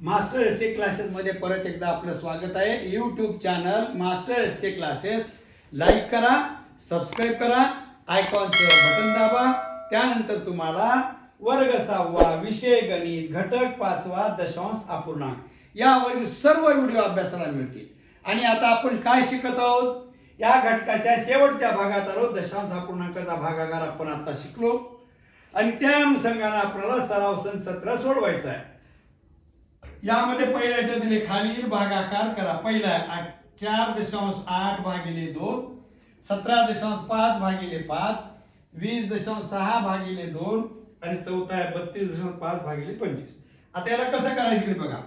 Master S के क्लासेसमध्ये परत एकदा आपलं स्वागत आहे. YouTube channel master S K classes. Like करा सबस्क्राईब करा आयकॉनचं बटन दाबा. त्यानंतर तुम्हाला वर्ग सहावा विषय गणित घटक पाचवा दशांश अपूर्णांक यावरील सर्व व्हिडिओ अभ्यासाला मिळतील. आणि आता आपण काय शिकत आहोत? या घटकाच्या शेवटच्या भागात आलो. दशांश अपूर्णांकाचा भागाकार आपण आता शिकलो. आणि त्या अनुषंगाने आपल्याला सराव सण सत्र सोडवायचा आहे. यामध्ये पहिल्याच्या दिले खालील भागाकार करा. पहिला आहे आठ चार दशांश आठ भागिले दोन सतरा दशांश पाच भागिले पाच वीस दशांश सहा भागिले दोन आणि चौथा आहे बत्तीस दशांश पाच भागिले पंचवीस. आता याला कसं करायचं इकडे बघा.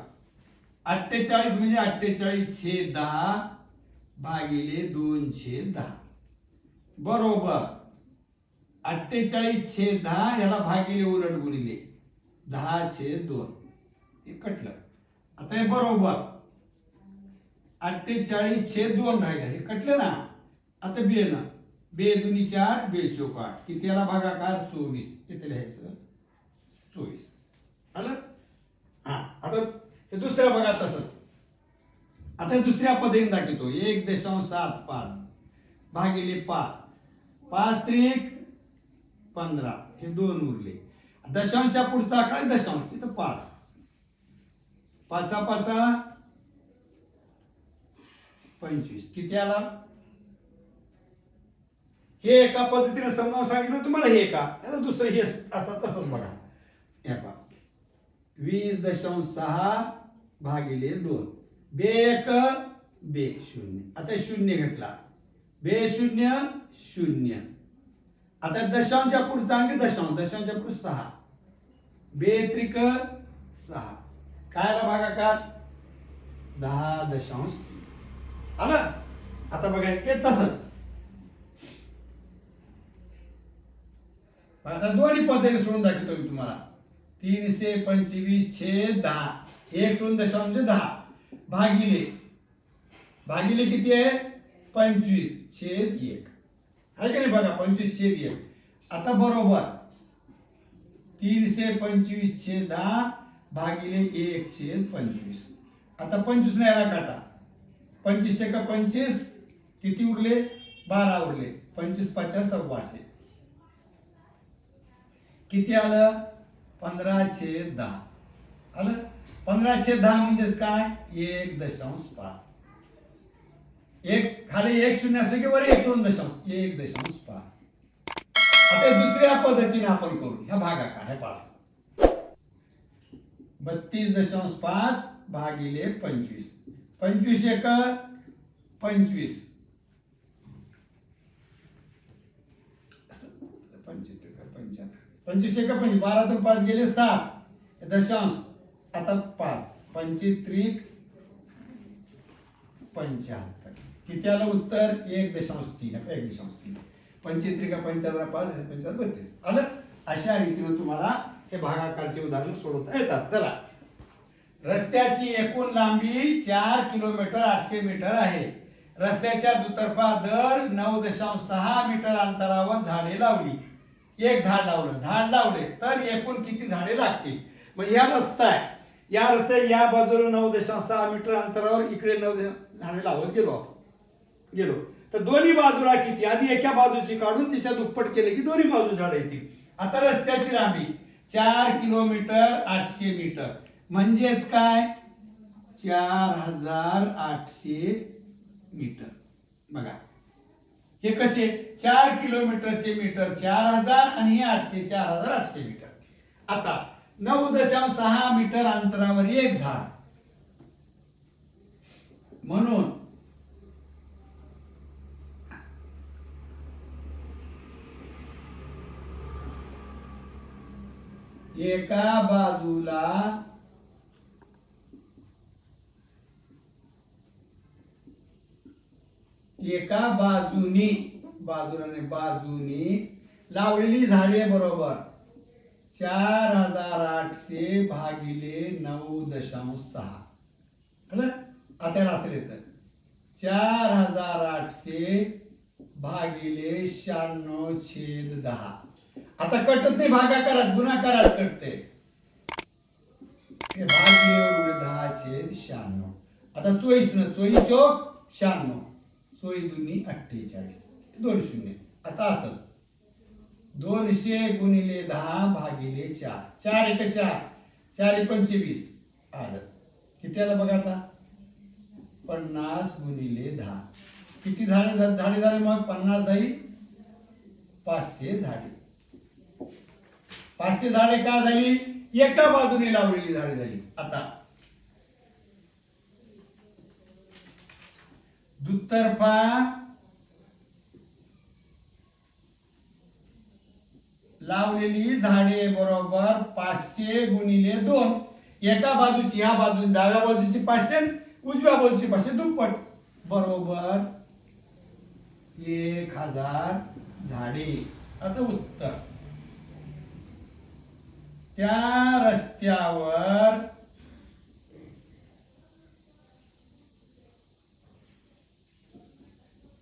अठ्ठेचाळीस म्हणजे अठ्ठेचाळीस छे दहा भागिले दोनशे दहा. बरोबर. अठ्ठेचाळीस छे दहा याला भागिले उलट गुणिले दहा छे दोन. हे कटलं. आता हे बरोबर. अठ्ठेचाळीस छे दोन राहिलं. हे कटलं ना? आता बे ना? बे दुनी चार बे चोक आठ. किती याला भागाकार? चोवीस. किती लिहायचं? चोवीस. आलं? हा. आता हे दुसऱ्या बघा तसंच. आता हे दुसऱ्या पद्धतीने दाखवतो. एक दशांश सात पाच भागिले पाच. पाच त्रिक पंधरा. हे दोन उरले. दशांशच्या पुढचा आकडा आहे दशांश. इथं पाच. पाचा पाचा. पंचवीस. किती आला? हे एका पद्धतीने समजावून सांगितलं तुम्हाला हे एका दुसरं हे आता तसंच बघा. हे पा वीस दशांश सहा भागिले दोन. बे एक बे शून्य. आता शून्य घेतला. बे शून्य शून्य. आता दशांच्या पुढचा अंक दशांश. दशांच्या पुढे सहा. बे त्रिक सहा. काय आला भागाकार? दहा दशांश आला? आता बघायचं ते तसंच आता दोन्ही पद्धतीने सोडून दाखवतो मी तुम्हाला. तीनशे पंचवीस छे दहा. एक सोडून दशांश म्हणजे दहा. भागिले. भागिले किती आहे? पंचवीस छेद एक. आहे का नाही बघा पंचवीस छेद एक. आता बरोबर. तीनशे पंचवीस छेद दहा. भागिले एकशे पंचवीस. आता पंचवीस याला काटा. पंचवीस एक पंचवीस किती उरले? बारा उरले. पंचवीस पाचशे सव्वाशे. किती आलं? पंधराशे दहा. आलं? पंधराशे दहा म्हणजेच काय? एक दशांश पाच. एक खाली एक शून्य असले की वर एक शून्य दशांश. एक दशांश पाच. आता दुसऱ्या पद्धतीने आपण करू. ह्या भागाकार हे पाच. बत्तीस दशांश पाच भागिले पंचवीस. पंचवीस एक पंचवीस. पंचवीस पंचवीस एक पंचवीस म्हणजे बारातून पाच गेले सात. दशांश आता पाच. पंचत्रिक पंच्याहत्तर. किती आलं उत्तर? एक दशांश तीन. एक दशांश तीन. पंचत्रिका पंच्याहत्तर पाच पंच्याहत्तर बत्तीस. आलं? अशा रीतीनं तुम्हाला हे भागाकारचे उदाहरण सोडवता येतात. चला. रस्त्याची एकूण लांबी चार किलोमीटर आठशे मीटर आहे. रस्त्याच्या दुतर्फा दर नऊ दशांश सहा मीटर अंतरावर झाडे लावली. एक झाड लावलं. झाड लावले तर एकूण किती झाडे लागतील? म्हणजे हा रस्ता आहे. या रस्त्या या बाजूला नऊ दशांश सहा मीटर अंतरावर इकडे नऊ झाडे लावत गेलो आपण. गेलो. तर दोन्ही बाजूला किती? आधी एका बाजूची काढून तिच्या दुप्पट केले की दोन्ही बाजू झाडे येतील. आता रस्त्याची लांबी. चार किलोमीटर आठशे मीटर. म्हणजेच काय? चार हजार आठशे मीटर. बघा. हे कसे? चार किलोमीटरचे मीटर चार हजार आणि हे आठशे चार हजार आठशे मीटर. आता नऊ दशांश सहा मीटर अंतरावर एक झाड. म्हणून एका बाजूला एका बाजूनी बाजूला नाही बाजूनी लावलेली झाडे बरोबर. चार हजार आठशे भागिले नऊ दशांश सहा. कळलं? आता याला चार हजार आठशे भागिले शहाण्णव छेद दहा. आता कटत नाही भागाकारात गुणाकारात कटते. भाग दहा उरले शहाण्णव. आता चोवीस न चोई चोक शहाण्णव. चोई दुनी अठ्ठेचाळीस. दोन शून्य. आता असंच. दोनशे गुणिले दहा भागिले चार. चार एक चार. चार एक पंचवीस. आलं. किती आलं बघा आता? पन्नास गुणिले दहा. किती झाडे झाडे झाले मग पन्नास दही पाचशे झाडे. पाचशे झाडे का झाली? एका बाजूने लावलेली झाडे झाली. आता. दुतर्फा लावलेली झाडे बरोबर पाचशे गुणिले दोन. एका बाजूची ह्या बाजू डाव्या बाजूची पाचशे उजव्या बाजूची पाचशे दुप्पट. बरोबर एक हजार झाडे. आता उत्तर. त्या रस्त्यावर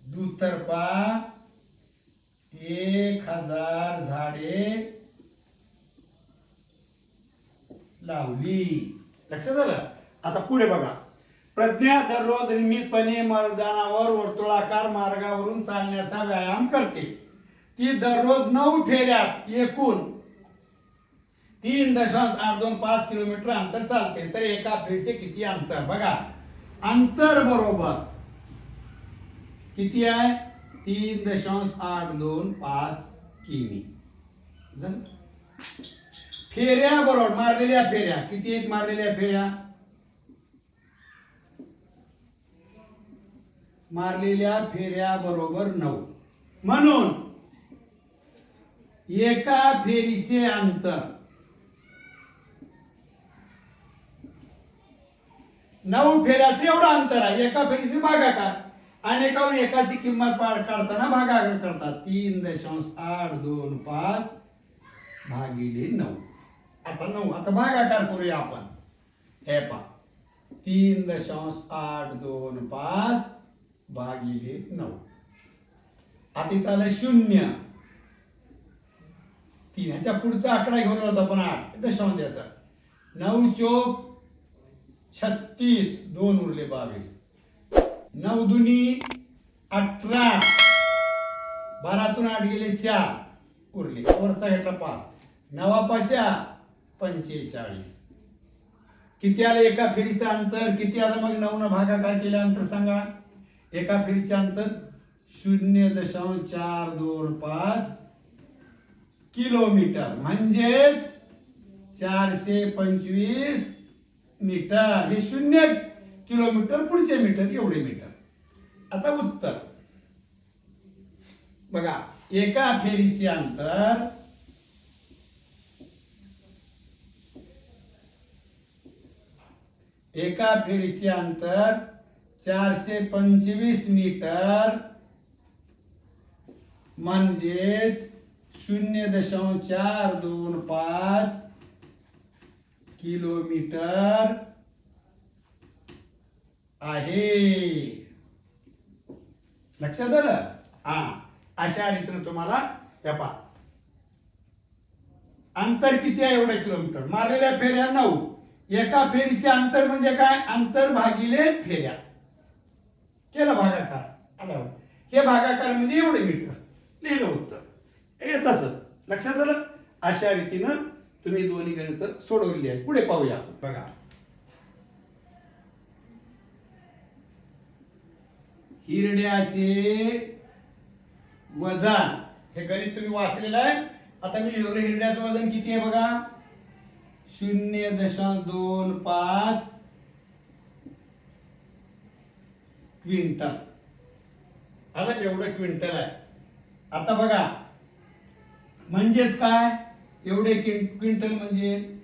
दुतर्फा एक हजार झाडे लावली. लक्षात आलं? आता पुढे बघा. प्रज्ञा दररोज नियमितपणे मैदानावर वर्तुळाकार मार्गावरून चालण्याचा व्यायाम करते. ती दररोज नऊ फेऱ्यात एकूण तीन दशांश आठ दोन पाच किलोमीटर अंतर चालते तर एका फेरीचे किती अंतर? बघा अंतर बरोबर किती आहे? तीन दशांश आठ दोन पाच किमी. फेऱ्या बरोबर मारलेल्या फेऱ्या. किती आहेत मारलेल्या फेऱ्या? मारलेल्या फेऱ्या बरोबर नऊ. म्हणून एका फेरीचे अंतर नऊ फेऱ्याचं एवढं अंतर आहे. एका फेरीचे भागाकार. आणि एकावर एकाची किंमत पार काढताना भागाकार करतात. तीन दशांश आठ दोन पाच भागिले नऊ. आता नऊ. आता भागाकार करूया आपण. हे पा तीन दशांश आठ दोन पाच भागिले नऊ. आता इथं आलं शून्य. तीन ह्याच्या पुढचा आकडा घेऊन होता आपण आठ. दशांश द्यायचा नऊ चोक छत्तीस दोन उरले बावीस. नऊ दुनी अठरा. बारातून आठ गेले चार उरले. वरचा घेतला पाच. नवा पाच्या पंचेचाळीस. किती आलं एका फेरीचं अंतर? किती आलं मग नऊ न भागाकार केल्यानंतर सांगा. एका फेरीचं अंतर शून्य दशांश चार दोन पाच किलोमीटर. म्हणजेच चारशे पंचवीस मीटर हे शून्य किलोमीटर पुढचे मीटर एवढे मीटर. आता उत्तर. बघा एका फेरीचे अंतर एका फेरीचे अंतर चारशे पंचवीस मीटर म्हणजेच शून्य दशांश चार दोन पाच किलोमीटर आहे. लक्षात आलं? हा. अशा रीतीनं तुम्हाला या पहा. अंतर किती आहे एवढ्या किलोमीटर? मारलेल्या फेऱ्या नऊ. एका फेरीचे अंतर म्हणजे काय? अंतर भागिले फेऱ्या. केलं भागाकार. आला हे भागाकार म्हणजे एवढे मीटर. लिहिलं उत्तर. हे तसंच. लक्षात आलं? अशा रीतीनं तुम्ही दोन्ही गणित सोडवलेली आहेत. पुढे पाहूया आपण. बघा. हिरड्याचे वजन. हे गणित तुम्ही वाचलेलं आहे. आता मी लिहिलं हिरड्याचं वजन किती आहे बघा? शून्य दशांश दोन पाच क्विंटल. आता एवढं क्विंटल आहे. आता बघा. म्हणजेच काय? एवढे क्विं- क्विंटल म्हणजे?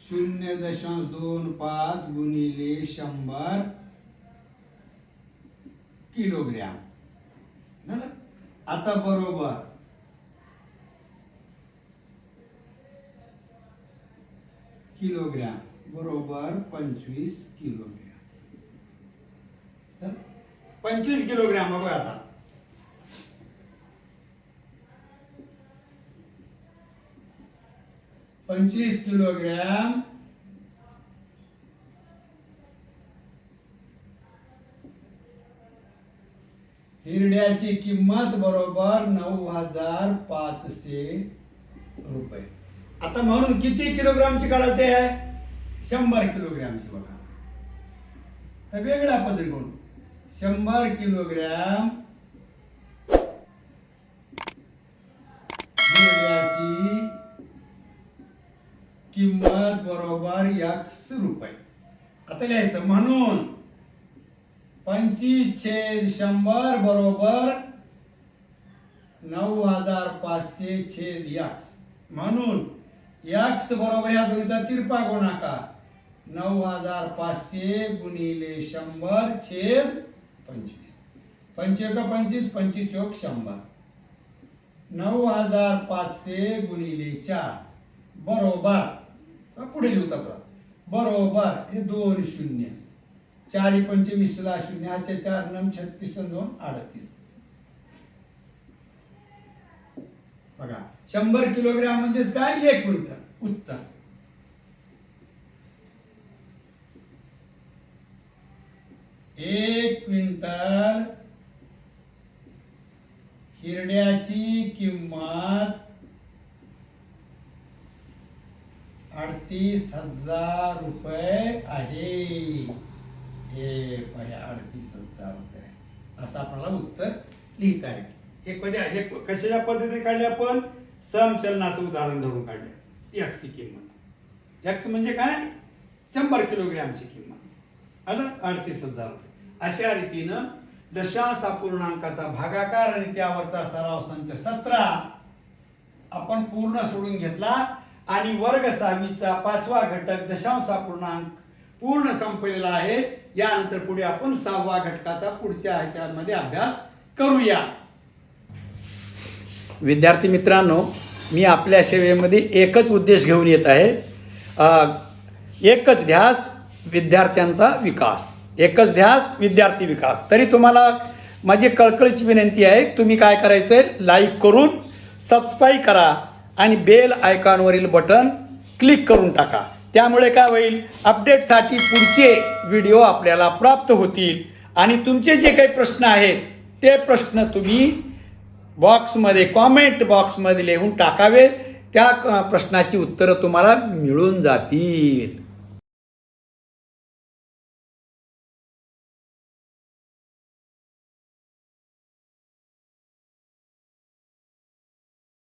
शून्य दशांश दोन पाच गुणिले शंभर किलोग्रॅम. झालं आता बरोबर. किलोग्रॅम बरोबर पंचवीस किलोग्रॅम. झालं? पंचवीस किलोग्रॅम बघा आता. पंचवीस किलोग्रॅम. हिरड्याची किंमत बरोबर नऊ हजार पाचशे रुपये. आता म्हणून किती किलोग्रामची काढायचे आहे? शंभर किलोग्रॅमची बघा. तर वेगळा पद्धत म्हणून शंभर किलोग्रॅम किंमत बरोबर एक्स रुपये. आता लिहायचं म्हणून पंचवीस छेद शंभर बरोबर नऊ हजार पाचशे छेद यक्स म्हणून यक्स बरोबर या दोन्हीचा तिरपा गुणाकार. नऊ हजार पाचशे गुणिले शंभर छेद पंचवीस. पंचेक पंचवीस पंचवीस चोक शंभर. नऊ हजार पाचशे गुणिले चार. बरोबर. पुढे लिहू बघा. बरोबर हे दोन शून्य. चारी पंचवीसला शून्य हाचे चार नम छत्तीस दोन अडतीस. बघा शंभर किलोग्राम म्हणजेच काय? एक क्विंटल. उत्तर. एक क्विंटल हिरड्याची किंमत अडतीस हजार रुपये आहे. हे पहे अडतीस हजार रुपये. असं आपल्याला उत्तर लिहिता येईल. हे कधी हे कशाच्या पद्धतीने काढले आपण? समचलनाचं उदाहरण धरून काढले. यक्सची किंमत. यक्स म्हणजे काय? शंभर किलोग्रॅमची किंमत. आलं? अडतीस हजार रुपये. अशा रीतीनं दशांश अपूर्णांकाचा भागाकार आणि त्यावरचा सराव संच सतरा आपण पूर्ण सोडून घेतला. आणि वर्ग सहावीचा पाचवा घटक दशांश पूर्णांक पूर्ण संपलेला आहे. यानंतर पुढे आपण सहावा घटकाचा पुढच्या ह्याच्यामध्ये अभ्यास करूया. विद्यार्थी मित्रांनो मी आपल्या सेवेमध्ये एकच उद्देश घेऊन येत आहे. एकच ध्यास विद्यार्थ्यांचा विकास. एकच ध्यास विद्यार्थी विकास. तरी तुम्हाला माझी कळकळीची विनंती आहे तुम्ही काय करायचं आहे लाईक करून सबस्क्राईब करा. आणि बेल आयकॉनवरील बटन क्लिक करून टाका. त्यामुळे काय होईल? अपडेटसाठी पुढचे व्हिडिओ आपल्याला प्राप्त होतील. आणि तुमचे जे काही प्रश्न आहेत ते प्रश्न तुम्ही बॉक्समध्ये कॉमेंट बॉक्समध्ये लिहून टाकावे. त्या प्रश्नाची उत्तरं तुम्हाला मिळून जातील.